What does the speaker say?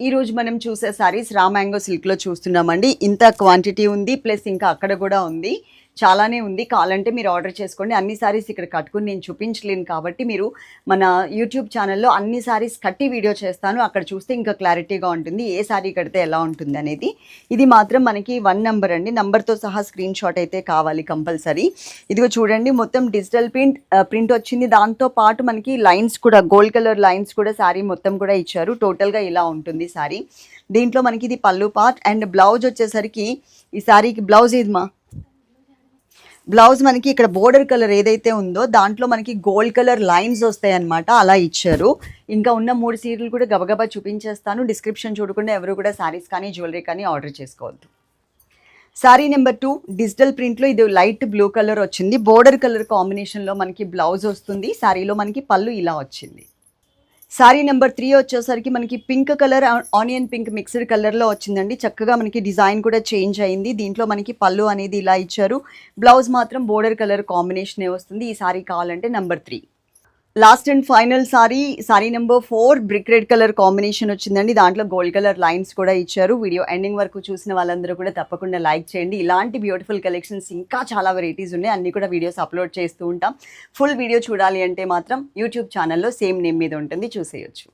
ఈ రోజు మనం చూసే సారీస్ రా మ్యాంగో సిల్క్లో చూస్తున్నామండి. ఇంత క్వాంటిటీ ఉంది ప్లస్ ఇంకా అక్కడ కూడా ఉంది. చాలానే ఉంది. కావాలంటే మీరు ఆర్డర్ చేసుకోండి. అన్ని సారీస్ ఇక్కడ కట్టుకుని నేను చూపించలేను కాబట్టి మీరు మన యూట్యూబ్ ఛానల్లో అన్ని సారీస్ కట్టి వీడియో చేస్తాను. అక్కడ చూస్తే ఇంకా క్లారిటీగా ఉంటుంది. ఏ సారీ కడితే ఎలా ఉంటుంది అనేది. ఇది మాత్రం మనకి వన్ నెంబర్ అండి. నంబర్తో సహా స్క్రీన్ షాట్ అయితే కావాలి కంపల్సరీ. ఇదిగో చూడండి మొత్తం డిజిటల్ ప్రింట్ ప్రింట్ వచ్చింది. దాంతో పాటు మనకి లైన్స్ కూడా గోల్డ్ కలర్ లైన్స్ కూడా శారీ మొత్తం కూడా ఇచ్చారు. టోటల్గా ఇలా ఉంటుంది శారీ దీంట్లో మనకి ఇది పళ్ళు పార్ట్ అండ్ బ్లౌజ్ వచ్చేసరికి ఈ శారీకి బ్లౌజ్ ఇది మా? బ్లౌజ్ మనకి ఇక్కడ బోర్డర్ కలర్ ఏదైతే ఉందో దాంట్లో మనకి గోల్డ్ కలర్ లైన్స్ వస్తాయి అన్నమాట అలా ఇచ్చారు. ఇంకా ఉన్న మూడు సీరీలు కూడా గబగబా చూపించేస్తాను. డిస్క్రిప్షన్ చూడకుండా ఎవరు కూడా శారీస్ కానీ జ్యువెలరీ కానీ ఆర్డర్ చేసుకోవద్దు. శారీ నెంబర్ టూ డిజిటల్ ప్రింట్లో ఇది లైట్ బ్లూ కలర్ వచ్చింది. బోర్డర్ కలర్ కాంబినేషన్లో మనకి బ్లౌజ్ వస్తుంది. శారీలో మనకి పళ్ళు ఇలా వచ్చింది. శారీ నెంబర్ త్రీ వచ్చేసరికి మనకి pink colour onion pink mixed కలర్లో వచ్చిందండి. చక్కగా మనకి డిజైన్ కూడా చేంజ్ అయింది. దీంట్లో మనకి పళ్ళు అనేది ఇలా ఇచ్చారు. బ్లౌజ్ మాత్రం బోర్డర్ కలర్ కాంబినేషనే వస్తుంది. ఈ సారీ కావాలంటే number three. Last and final sari sari number four brick red colour combination వచ్చిందండి. దాంట్లో గోల్డ్ కలర్ లైన్స్ కూడా ఇచ్చారు. వీడియో ఎండింగ్ వరకు చూసిన వాళ్ళందరూ కూడా తప్పకుండా లైక్ చేయండి. ఇలాంటి బ్యూటిఫుల్ కలెక్షన్స్ ఇంకా చాలా వెరైటీస్ ఉన్నాయి. అన్ని కూడా వీడియోస్ అప్లోడ్ చేస్తూ ఉంటాం. ఫుల్ వీడియో చూడాలి అంటే మాత్రం యూట్యూబ్ ఛానల్లో సేమ్ నేమ్ మీద ఉంటుంది. చూసేయచ్చు.